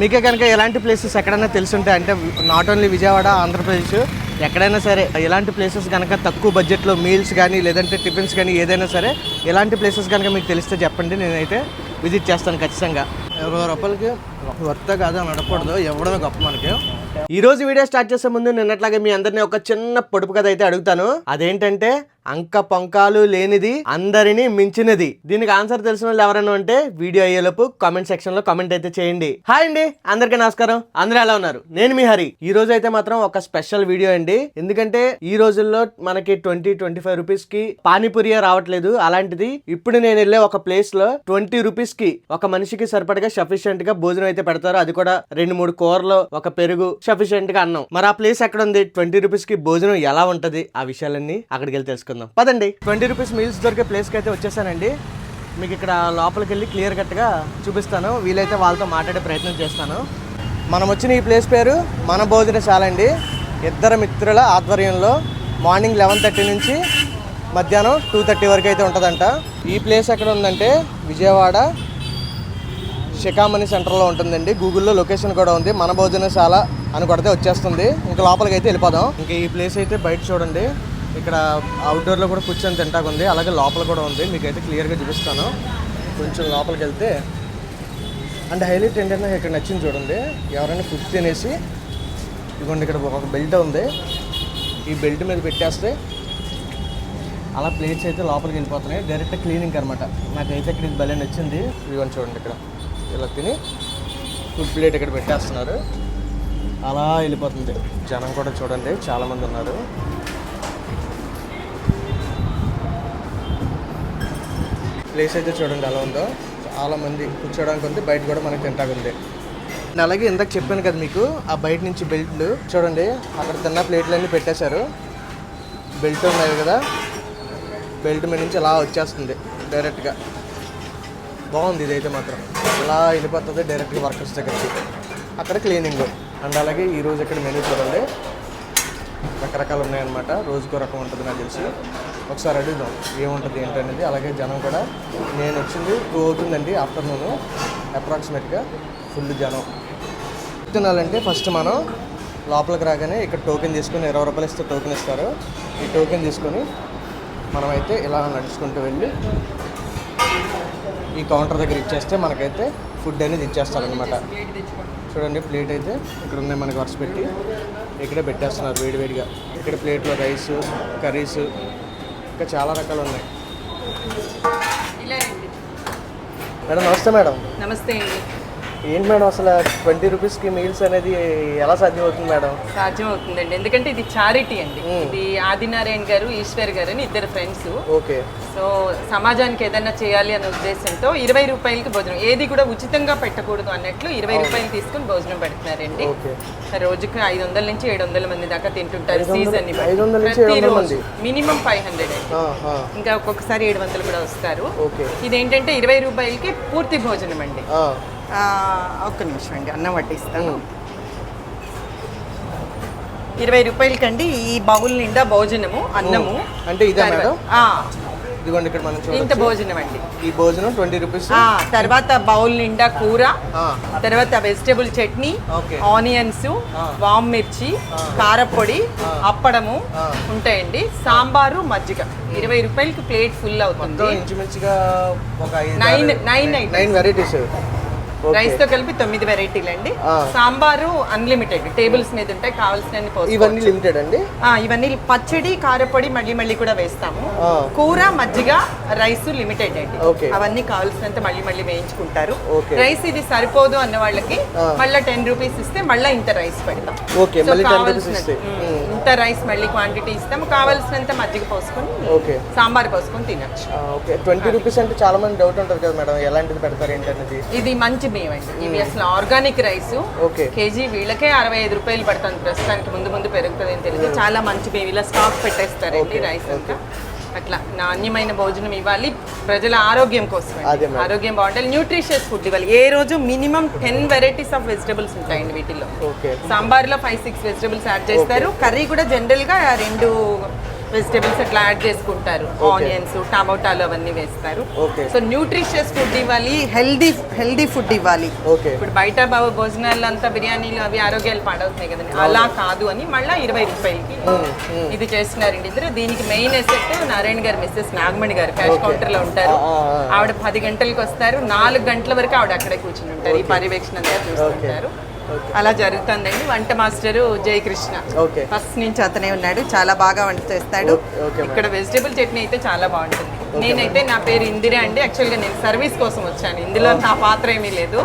మీకే కనుక ఎలాంటి ప్లేసెస్ ఎక్కడైనా తెలుసుంటే అంటే నాట్ ఓన్లీ విజయవాడ ఆంధ్రప్రదేశ్ ఎక్కడైనా సరే ఎలాంటి ప్లేసెస్ కనుక తక్కువ బడ్జెట్లో మీల్స్ కానీ లేదంటే టిఫిన్స్ కానీ ఏదైనా సరే ఎలాంటి ప్లేసెస్ కనుక మీకు తెలిస్తే చెప్పండి. నేనైతే విజిట్ చేస్తాను ఖచ్చితంగా. ఇరవై రూపాయలకి వర్త కాదు అని అడగకూడదు. ఎవడో గొప్ప మనకి. ఈ రోజు వీడియో స్టార్ట్ చేసే ముందు నిన్నట్లాగే మీ అందరినీ ఒక చిన్న పొడుపు కథ అయితే అడుగుతాను. అదేంటంటే అంక పొంకాలు లేనిది అందరినీ మించినది. దీనికి ఆన్సర్ తెలిసిన వాళ్ళు ఎవరైనా ఉంటే వీడియో అయ్యేలోపు కామెంట్ సెక్షన్లో కామెంట్ అయితే చేయండి. హాయ్ అండి అందరికీ నమస్కారం. అందరూ ఎలా ఉన్నారు? నేను మీ హరి. ఈ రోజు అయితే మాత్రం ఒక స్పెషల్ వీడియో అండి. ఎందుకంటే ఈ రోజుల్లో మనకి ట్వంటీ ట్వంటీ ఫైవ్ రూపీస్కి పానీపూరియా రావట్లేదు. అలాంటిది ఇప్పుడు నేను వెళ్ళే ఒక ప్లేస్లో ట్వంటీ రూపీస్కి ఒక మనిషికి సరిపడగా సఫిషియెంట్గా భోజనం అయితే పెడతారు. అది కూడా రెండు మూడు కూరలు ఒక పెరుగు సఫిషియెంట్గా అన్నం. మరి ఆ ప్లేస్ ఎక్కడ ఉంది? ట్వంటీ రూపీస్కి భోజనం ఎలా ఉంటది? ఆ విషయాలన్నీ అక్కడికి వెళ్ళి తెలుసుకుందాం పదండి. ట్వంటీ రూపీస్ మీల్స్ దొరికే ప్లేస్కి అయితే వచ్చేసానండి. మీకు ఇక్కడ లోపలికి వెళ్ళి క్లియర్ కట్గా చూపిస్తాను. వీలైతే వాళ్ళతో మాట్లాడే ప్రయత్నం చేస్తాను. మనం వచ్చిన ఈ ప్లేస్ పేరు మన భోజనశాల అండి. ఇద్దరు మిత్రుల ఆధ్వర్యంలో మార్నింగ్ లెవెన్ థర్టీ నుంచి మధ్యాహ్నం టూ థర్టీ వరకు అయితే ఉంటుందంట. ఈ ప్లేస్ ఎక్కడ ఉందంటే విజయవాడ షికామణి సెంటర్లో ఉంటుందండి. గూగుల్లో లొకేషన్ కూడా ఉంది. మన భోజనశాల అని కొడితే వచ్చేస్తుంది. ఇంకా లోపలికి అయితే వెళ్ళిపోదాం. ఇంకా ఈ ప్లేస్ అయితే బయట చూడండి. ఇక్కడ అవుట్డోర్లో కూడా కూర్చొని తింటాకు ఉంది అలాగే లోపల కూడా ఉంది. మీకు అయితే క్లియర్గా చూపిస్తాను. కొంచెం లోపలికి వెళ్తే అండ్ హైలైట్ ఏంటంటే ఇక్కడ నచ్చింది చూడండి. ఎవరైనా ఫుడ్ తినేసి ఇదిగోండి ఇక్కడ ఒక బెల్ట్ ఉంది. ఈ బెల్ట్ మీద పెట్టేస్తే అలా ప్లేట్స్ అయితే లోపలికి వెళ్ళిపోతున్నాయి. డైరెక్ట్ క్లీనింగ్ అనమాట నాకైతే ఇక్కడ ఇది భలే నచ్చింది. ఇదిగోండి చూడండి ఇక్కడ. ఇలా తిని ఫుడ్ ప్లేట్ ఇక్కడ పెట్టేస్తున్నారు. అలా వెళ్ళిపోతుంది. జనం కూడా చూడండి. చాలామంది ఉన్నారు. ప్లేస్ అయితే చూడండి అలా ఉందో. చాలా మంది కూర్చోడానికి ఉంది బయట కూడా మనకి తింటాకు ఉంది. అలాగే ఇందాక చెప్పాను కదా మీకు ఆ బయట నుంచి బెల్ట్లు చూడండి అక్కడ తిన్న ప్లేట్లన్నీ పెట్టేశారు. బెల్ట్ ఉన్నాయి కదా బెల్ట్ మీద నుంచి అలా వచ్చేస్తుంది డైరెక్ట్గా. బాగుంది ఇదైతే మాత్రం. ఇలా వెళ్ళిపోతుంది డైరెక్ట్గా వర్కర్స్ దగ్గరికి. అక్కడ క్లీనింగ్ అండ్ అలాగే ఈ రోజు ఇక్కడ మెనూ చూడండి. రకరకాలు ఉన్నాయన్నమాట. రోజుకో రకం ఉంటుంది నాకు తెలిసి. ఒకసారి అడుగుదాం ఏముంటుంది ఏంటనేది. అలాగే జనం కూడా నేను వచ్చింది టూ అవుతుందండి ఆఫ్టర్నూన్ అప్రాక్సిమేట్గా ఫుల్ జనం. తినాలంటే ఫస్ట్ మనం లోపలికి రాగానే ఇక్కడ టోకెన్ తీసుకొని ఇరవై రూపాయలు ఇస్తే టోకెన్ ఇస్తారు. ఈ టోకెన్ తీసుకొని మనమైతే ఇలా నడుచుకుంటూ వెళ్ళి ఈ కౌంటర్ దగ్గర ఇచ్చేస్తే మనకైతే ఫుడ్ అనేది ఇచ్చేస్తారనమాట చూడండి ప్లేట్ అయితే ఇక్కడ ఉన్నాయి మనకి వరుస పెట్టి. ఇక్కడే పెట్టేస్తున్నారు వేడివేడిగా ఇక్కడ ప్లేట్లో రైస్ కర్రీస్ ఇంకా చాలా రకాలు ఉన్నాయి. మేడం నమస్తే మేడం. నమస్తే అండి. ఏంటి మేడం అసలు ట్వంటీ రూపీస్కి మీల్స్ అనేది ఎలా సాధ్యం అవుతుంది మేడం? సాధ్యం అవుతుందండి ఎందుకంటే ఇది చారిటీ అండి. ఇది ఆదినారాయణ గారు ఈశ్వర్ గారు అని ఇద్దరు ఫ్రెండ్స్ ఓకే. సో సమాజానికి ఏదైనా చేయాలి అనే ఉద్దేశంతో ఇరవై రూపాయలకి భోజనం. ఏది కూడా ఉచితంగా పెట్టకూడదు అన్నట్లు ఇరవై రూపాయలు తీసుకుని భోజనం పెడుతున్నారండి. రోజుకి ఐదు వందల నుంచి ఏడు వందల మంది దాకా తింటుంటారు సీజన్? మినిమం ఫైవ్ హండ్రెడ్ అండి. ఇంకా ఒక్కొక్కసారి ఏడు వందలు కూడా వస్తారు. ఇదేంటంటే ఇరవై రూపాయలకి పూర్తి భోజనం అండి. ఒక్క నిమిషం అండి అన్నం వడ్డిస్తాను. మ్మ్. ఇరవై రూపాయలకండి ఈ బౌల్ నిండా భోజనము అన్నము అంటే ఇదే మేడం? ఇదిగోండి ఇక్కడ మనం ఇంత భోజనం అండి. ఈ భోజనం ట్వంటీ రూపీస్. తర్వాత బౌల్ నిండా కూర తర్వాత వెజిటేబుల్ చట్నీ ఆనియన్స్. వామ్ మిర్చి కారపొడి. అప్పడము. ఉంటాయండి. సాంబారు మజ్జిగ. ఇరవై రూపాయలకి ప్లేట్ ఫుల్ అవుతుంది. Nine nine. నైన్ వెరైటీస్ రైస్తో కలిపి తొమ్మిది వెరైటీలు అండి. సాంబారు అన్లిమిటెడ్ టేబుల్స్ మీద ఉంటాయి కావాల్సిన ఇవన్నీ లిమిటెడ్ అండి? ఇవన్నీ పచ్చడి కారపొడి మళ్ళీ మళ్ళీ కూడా వేస్తాము. కూర మజ్జిగ రైస్ లిమిటెడ్ అండి. అవన్నీ కావాల్సినంత మళ్ళీ మళ్ళీ వేయించుకుంటారు. రైస్ ఇది సరిపోదు అన్న వాళ్ళకి. మళ్ళీ టెన్ రూపీస్ ఇస్తే మళ్ళీ ఇంత రైస్ పెడతాం. ఓకే మళ్ళీ టెన్ రూపీస్ కావాల్సిన- ఇస్తే. ఇంత రైస్ మళ్ళీ క్వాంటిటీ ఇస్తాము కావాల్సినంత మజ్జిగ పోసుకొని ఓకే. సాంబార్ పోసుకొని తినచ్చు. ఓకే. ట్వంటీ రూపీస్ అంటే చాలా మంది డౌట్ ఉంటుంది కదా మేడం ఎలాంటిది పెడతారు ఏంటనేది? ఇది మంచి బియ్యం అండి ఇవి అసలు ఆర్గానిక్ రైస్. ఓకే. కేజీ వీళ్ళకే అరవై ఐదు రూపాయలు పడుతుంది ప్రస్తుతానికి. ముందు ముందు పెరుగుతుంది అని తెలియదు. చాలా మంచి బియ్యం ఇలా స్టాక్ పెట్టేస్తారండి రైస్ అంతా. అట్లా నాణ్యమైన భోజనం ఇవ్వాలి ప్రజల ఆరోగ్యం కోసం. ఆరోగ్యం బాగుండాలి. న్యూట్రిషియస్ ఫుడ్ ఇవ్వాలి. ఏ రోజు minimum ten varieties of vegetables ఉంటాయండి వీటిల్లో. ఓకే. సాంబార్లో ఫైవ్ సిక్స్ వెజిటబుల్స్ యాడ్ చేస్తారు. కర్రీ కూడా జనరల్గా రెండు వెజిటేబుల్స్ అట్లా యాడ్ చేసుకుంటారు. ఆనియన్స్ టమోటాలు అవన్నీ వేస్తారు. సో న్యూట్రిషియస్ ఫుడ్ ఇవ్వాలి హెల్దీ హెల్దీ ఫుడ్ ఇవ్వాలి. ఇప్పుడు బయట బాబు భోజనాలు అంతా బిర్యానీలు అవి ఆరోగ్యాలు పాడవుతున్నాయి కదండి. అలా కాదు అని మళ్ళీ ఇరవై రూపాయలకి ఇది చేస్తున్నారండి ఇద్దరు దీనికి మెయిన్ ఎసెట్ నారాయణ గారు మిస్సెస్ నాగమణి గారు. క్యాష్ కౌంటర్లో ఉంటారు. ఆవిడ పది గంటలకు వస్తారు. నాలుగు గంటల వరకు ఆవిడ అక్కడే కూర్చుని ఉంటారు. ఈ పర్యవేక్షణ అంతా చూస్తుంటారు అలా జరుగుతుందండి వంట మాస్టరు జయకృష్ణ. ఓకే ఫస్ట్ నుంచి అతనే ఉన్నాడు. చాలా బాగా వంట చేస్తాడు. ఇక్కడ వెజిటేబుల్ చట్నీ అయితే చాలా బాగుంటుంది. నేనైతే నా పేరు ఇందిరా అండి. యాక్చువల్గా నేను సర్వీస్ కోసం వచ్చాను. ఇందులో నా పాత్ర ఏమీ లేదు.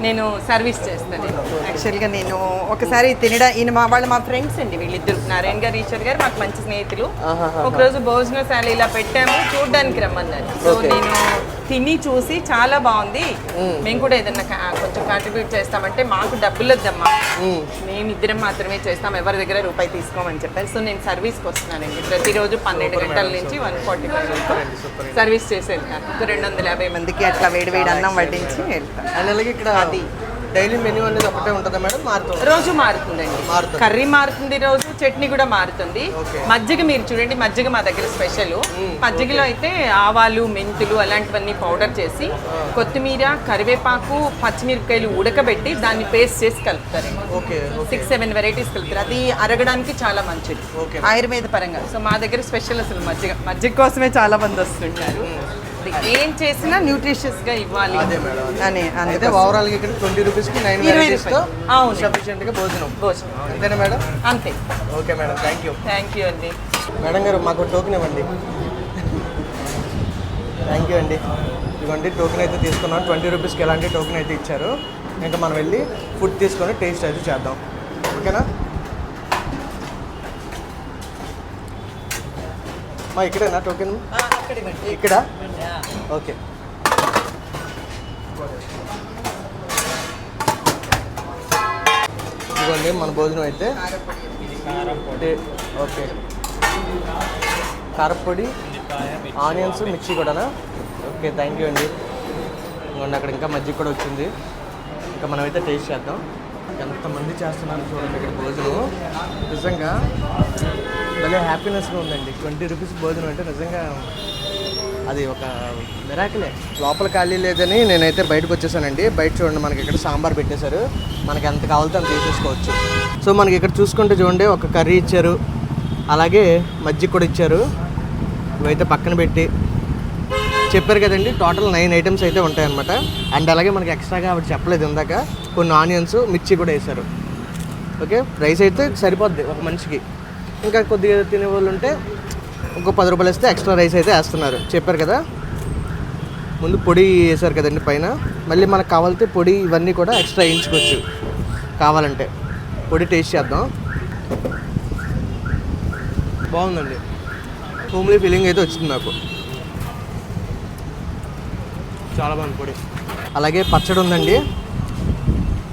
నేను సర్వీస్ చేస్తాను. యాక్చువల్గా నేను ఒకసారి తినడా ఈయన మా వాళ్ళు మా ఫ్రెండ్స్ అండి వీళ్ళిద్దరు. నారాయణ గారు ఈశ్వర్ గారు మాకు మంచి స్నేహితులు. ఒకరోజు భోజనశాల ఇలా పెట్టాము. చూడడానికి రమ్మన్నారు. సో. నేను తిని చూసి చాలా బాగుంది. మేము. కూడా ఏదన్నా కొంచెం కాంట్రిబ్యూట్ చేస్తామంటే మాకు డబ్బులు వద్దమ్మా. మ్మ్. ఇద్దరం మాత్రమే చేస్తాం. ఎవరి దగ్గర రూపాయి తీసుకోమని చెప్పారు. సో నేను సర్వీస్కి వస్తున్నానండి. ప్రతిరోజు పన్నెండు గంటల నుంచి వన్ ఫార్టీ ఫైవ్ సర్వీస్ చేసి వెళ్తాను ఒక రెండు వందల యాభై మందికి అట్లా వేడి వేడి అన్నం వడ్డించి వెళ్తాను అలాగే ఇక్కడ అది. డైలీ మెన్యూ అనేది ఒకటే ఉంటుందా మేడం? మారుతుంది? రోజు మారుతుందండి. మారుతుంది. కర్రీ మారుతుంది రోజు చట్నీ కూడా మారుతుంది. మజ్జిగ మీరు చూడండి మజ్జిగ మా దగ్గర స్పెషల్. మజ్జిగలో అయితే ఆవాలు మెంతులు అలాంటివన్నీ పౌడర్ చేసి కొత్తిమీర కరివేపాకు పచ్చిమిరపకాయలు ఉడకబెట్టి దాన్ని పేస్ట్ చేసి కలుపుతారండి. ఓకే సిక్స్ సెవెన్ వెరైటీస్ కలుపుతారు. అది అరగడానికి చాలా మంచిది. Okay. ఆయుర్వేద పరంగా. సో మా దగ్గర స్పెషల్ అసలు మజ్జిగ. మజ్జిగ కోసమే చాలా మంది వస్తుంటారు. అది ఏం చేసినా న్యూట్రిషియస్గా ఇవ్వాలి. అదే మేడం. అని అయితే. ఓవరాల్గా ఇక్కడ ట్వంటీ రూపీస్కి నైన్ వెరైటీస్తో. అవును. సఫిషియెంట్గా భోజనం. భోజనం. అంతేనా మేడం? అంతే. Okay madam thank you thank you అండి. మేడం గారు మాకు టోకెన్ ఇవ్వండి. థ్యాంక్ యూ అండి. ఇవ్వండి టోకెన్ అయితే తీసుకున్నాం. ట్వంటీ రూపీస్కి ఎలాంటి టోకెన్ అయితే ఇచ్చారు. ఇంకా మనం వెళ్ళి ఫుడ్ తీసుకొని టేస్ట్ అయితే చేద్దాం. ఓకేనా? మా ఇక్కడేనా టోకెన్ ఇక్కడ? ఓకే. ఇదిగోండి మన భోజనం అయితే ఓకే. కారపొడి ఆనియన్స్ మిర్చి కూడానా? ఓకే థ్యాంక్ యూ అండి. ఇంకోండి అక్కడ ఇంకా మజ్జిగ కూడా వచ్చింది. ఇంకా మనమైతే టేస్ట్ చేద్దాం. ఎంతమంది చేస్తున్నారు చూడండి ఇక్కడ భోజనం. నిజంగా భలే హ్యాపీనెస్గా ఉందండి. ట్వంటీ రూపీస్ భోజనం అంటే నిజంగా అది ఒక మిరాకిలే. లోపల ఖాళీ లేదని నేనైతే బయటకు వచ్చేసానండి. బయట చూడండి మనకి ఇక్కడ సాంబార్ పెట్టేశారు. మనకి ఎంత కావాలితే అంత తీసేసుకోవచ్చు సో మనకి ఇక్కడ చూసుకుంటే చూడండి ఒక కర్రీ ఇచ్చారు. అలాగే మజ్జిగ కూడా ఇచ్చారు. ఇవైతే పక్కన పెట్టి చెప్పారు కదండి టోటల్ నైన్ ఐటమ్స్ అయితే ఉంటాయన్నమాట. అండ్ అలాగే మనకి ఎక్స్ట్రాగా ఆవిడ చెప్పలేదు ఇందాక కొన్ని ఆనియన్స్ మిర్చి కూడా వేశారు. ఓకే? ప్రైస్ అయితే సరిపోద్ది ఒక మనిషికి. ఇంకా కొద్దిగా తినే వాళ్ళు ఉంటే ఇంకో పది రూపాయలు ఇస్తే ఎక్స్ట్రా రైస్ అయితే వేస్తున్నారు. చెప్పారు కదా? ముందు పొడి వేశారు కదండి పైన. మళ్ళీ మనకు కావాలితే పొడి ఇవన్నీ కూడా ఎక్స్ట్రా వేయించుకోవచ్చు. కావాలంటే. పొడి టేస్ట్ చేద్దాం. బాగుందండి. హోమ్లీ ఫీలింగ్ అయితే వచ్చింది నాకు. చాలా బాగుంది పొడి. అలాగే పచ్చడి ఉందండి.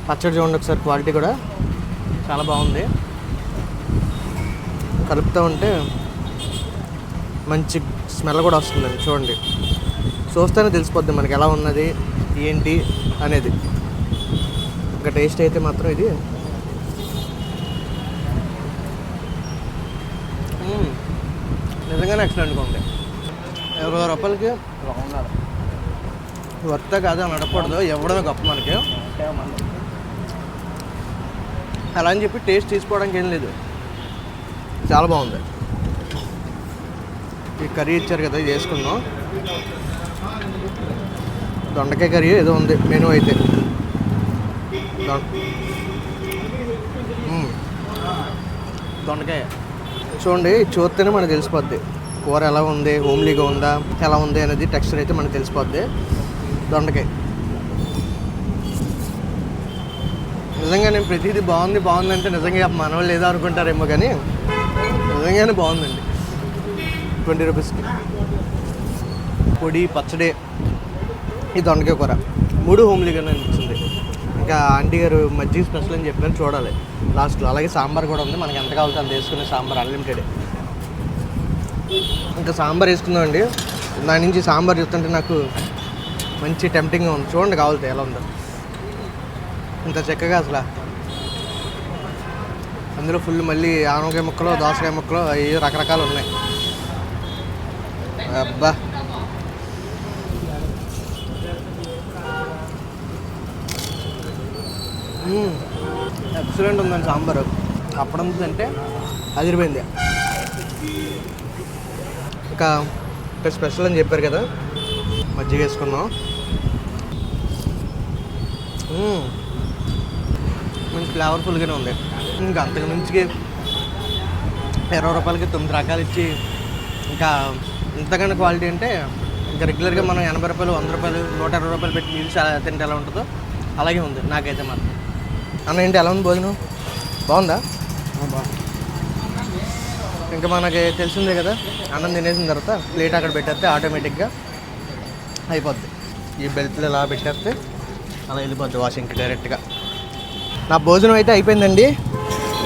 పచ్చడి చూడండి ఒకసారి క్వాలిటీ కూడా. చాలా బాగుంది. కలుపుతూ ఉంటే మంచి స్మెల్ కూడా వస్తుందండి చూడండి. చూస్తేనే తెలిసిపోద్ది మనకి ఎలా ఉన్నది ఏంటి అనేది. ఇంకా టేస్ట్ అయితే మాత్రం ఇది. నిజంగానే ఎక్సలెంట్గా ఉంది. ఇరవై రూపాయలకి వర్త కాదు అని అడగకూడదు ఇవ్వడమే గొప్ప మనకి. అలా అని చెప్పి టేస్ట్ తీసుకోవడానికి ఏం లేదు. చాలా బాగుంది. ఈ కర్రీ ఇచ్చారు కదా ఇది వేసుకుందాం. దొండకాయ కర్రీ ఏదో ఉంది మెనూ అయితే. దొండకాయ. చూడండి చూస్తేనే మనకు తెలిసిపోద్ది. కూర ఎలా ఉంది హోమ్లీగా ఉందా ఎలా ఉంది అనేది టెక్స్చర్ అయితే మనకు తెలిసిపోద్ది. దొండకాయ. నిజంగా నేను ప్రతిదీ బాగుంది బాగుంది అంటే నిజంగా మన వాళ్ళు ఏదో అనుకుంటారేమో కానీ నిజంగానే బాగుందండి. ట్వంటీ రూపీస్కి. పొడి పచ్చడి ఈ దొండకాయ కూర. మూడు హోమ్లీగానే అనిపించింది ఇంకా ఆంటీ గారు మజ్జిగ స్పెషల్ అని చెప్పాను చూడాలి. లాస్ట్లో. అలాగే సాంబార్ కూడా ఉంది. మనకి ఎంత కావాలో అంత వేసుకునే సాంబార్ అన్లిమిటెడ్ ఇంకా సాంబార్ వేసుకుందాం అండి దాని నుంచి సాంబార్ చూస్తుంటే నాకు మంచి టెంప్టింగ్గా ఉంది. చూడండి కావాలి ఎలా ఉందో. ఇంత చక్కగా అసలు అందులో ఫుల్ మళ్ళీ ఆనవకాయ ముక్కలు దోసకాయ ముక్కలు అవి రకరకాలు ఉన్నాయి. అబ్బా. ఎక్సలెంట్ ఉందండి సాంబారు. అప్పడం అంటే అదిరిపోయింది. ఇంకా ఇక్కడ స్పెషల్ అని చెప్పారు కదా. మజ్జిగ వేసుకున్నాం మంచి ఫ్లేవర్ఫుల్గానే ఉంది. ఇంకా అంతకు మించి ఇరవై రూపాయలకి తొమ్మిది రకాలు ఇచ్చి ఇంకా ఇంతకన్నా క్వాలిటీ అంటే ఇంకా రెగ్యులర్గా మనం ఎనభై రూపాయలు వంద రూపాయలు నూట ఇరవై రూపాయలు పెట్టి మీల్స్ తింటే ఎలా ఉంటుందో అలాగే ఉంది నాకైతే మాత్రం. అన్న ఏంటి ఎలా ఉంది భోజనం? బాగుందా? ఇంకా మనకి తెలిసిందే కదా అన్నం తినేసిన తర్వాత ప్లేట్ అక్కడ పెట్టేస్తే ఆటోమేటిక్గా అయిపోద్ది. ఈ బెల్ట్లు ఇలా పెట్టేస్తే అలా వెళ్ళిపోద్ది వాషింగ్కి డైరెక్ట్గా నా భోజనం అయితే అయిపోయిందండి.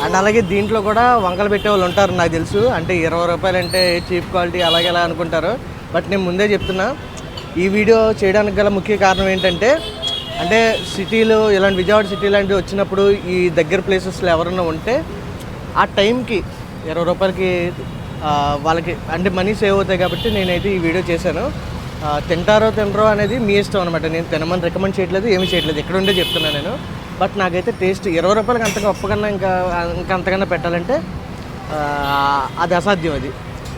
అండ్ అలాగే దీంట్లో కూడా వంకలు పెట్టే వాళ్ళు ఉంటారు నాకు తెలుసు. అంటే ఇరవై రూపాయలు అంటే చీప్ క్వాలిటీ అలాగే అలా అనుకుంటారు. బట్ నేను ముందే చెప్తున్నా ఈ వీడియో చేయడానికి గల ముఖ్య కారణం ఏంటంటే అంటే సిటీలు ఇలాంటి విజయవాడ సిటీ లాంటివి వచ్చినప్పుడు ఈ దగ్గర ప్లేసెస్లో ఎవరైనా ఉంటే ఆ టైంకి ఇరవై రూపాయలకి వాళ్ళకి అంటే మనీ సేవ్ అవుతాయి కాబట్టి నేనైతే ఈ వీడియో చేశాను. తింటారో తినరో అనేది మీ ఇష్టం అనమాట నేను తినమని రికమెండ్ చేయట్లేదు ఏమి చేయట్లేదు. ఎక్కడ ఉండే చెప్తున్నాను నేను. బట్ నాకైతే టేస్ట్ ఇరవై రూపాయలకి అంతగా ఒప్పకన్నా ఇంకా ఇంకా అంతకన్నా పెట్టాలంటే అది అసాధ్యం అది.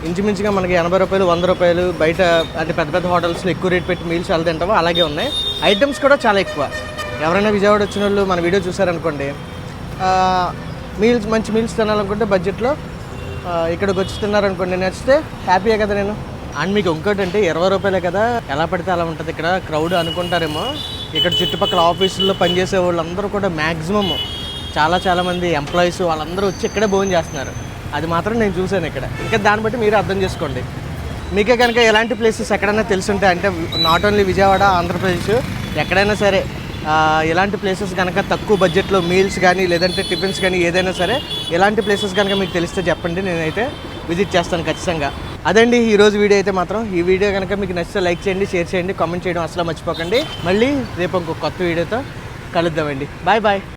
ఇంచుమించుగా మనకి ఎనభై రూపాయలు వంద రూపాయలు బయట అంటే పెద్ద పెద్ద హోటల్స్లో ఎక్కువ రేట్ పెట్టి మీల్స్ ఎలా తింటావో అలాగే ఉన్నాయి. ఐటమ్స్ కూడా చాలా ఎక్కువ. ఎవరైనా విజయవాడ వచ్చిన వాళ్ళు మన వీడియో చూసారనుకోండి మీల్స్ మంచి మీల్స్ తినాలనుకుంటే బడ్జెట్లో ఇక్కడికి వచ్చి తిన్నారనుకోండి నచ్చితే హ్యాపీయే కదా నేను. అండ్ మీకు ఇంకోటి అంటే ఇరవై రూపాయలే కదా ఎలా పడితే అలా ఉంటుంది ఇక్కడ క్రౌడ్ అనుకుంటారేమో. ఇక్కడ చుట్టుపక్కల ఆఫీసుల్లో పనిచేసే వాళ్ళందరూ కూడా మ్యాక్సిమం చాలా చాలా మంది ఎంప్లాయీస్ వాళ్ళందరూ వచ్చి ఇక్కడే భోజనం చేస్తున్నారు. అది మాత్రం నేను చూశాను ఇక్కడ. ఇంకా దాన్ని బట్టి మీరు అర్థం చేసుకోండి. మీకే కనుక ఎలాంటి ప్లేసెస్ ఎక్కడైనా తెలుసుంటే అంటే నాట్ ఓన్లీ విజయవాడ ఆంధ్రప్రదేశ్ ఎక్కడైనా సరే ఎలాంటి ప్లేసెస్ కనుక తక్కువ బడ్జెట్లో మీల్స్ కానీ లేదంటే టిఫిన్స్ కానీ ఏదైనా సరే ఎలాంటి ప్లేసెస్ కనుక మీకు తెలిస్తే చెప్పండి. నేనైతే విజిట్ చేస్తాను ఖచ్చితంగా. అదండి ఈ రోజు వీడియో అయితే మాత్రం. ఈ వీడియో కనుక మీకు నచ్చితే లైక్ చేయండి షేర్ చేయండి కామెంట్ చేయడం అసలు మర్చిపోకండి. మళ్ళీ రేపు ఇంకో కొత్త వీడియోతో కలుద్దామండి. Bye bye.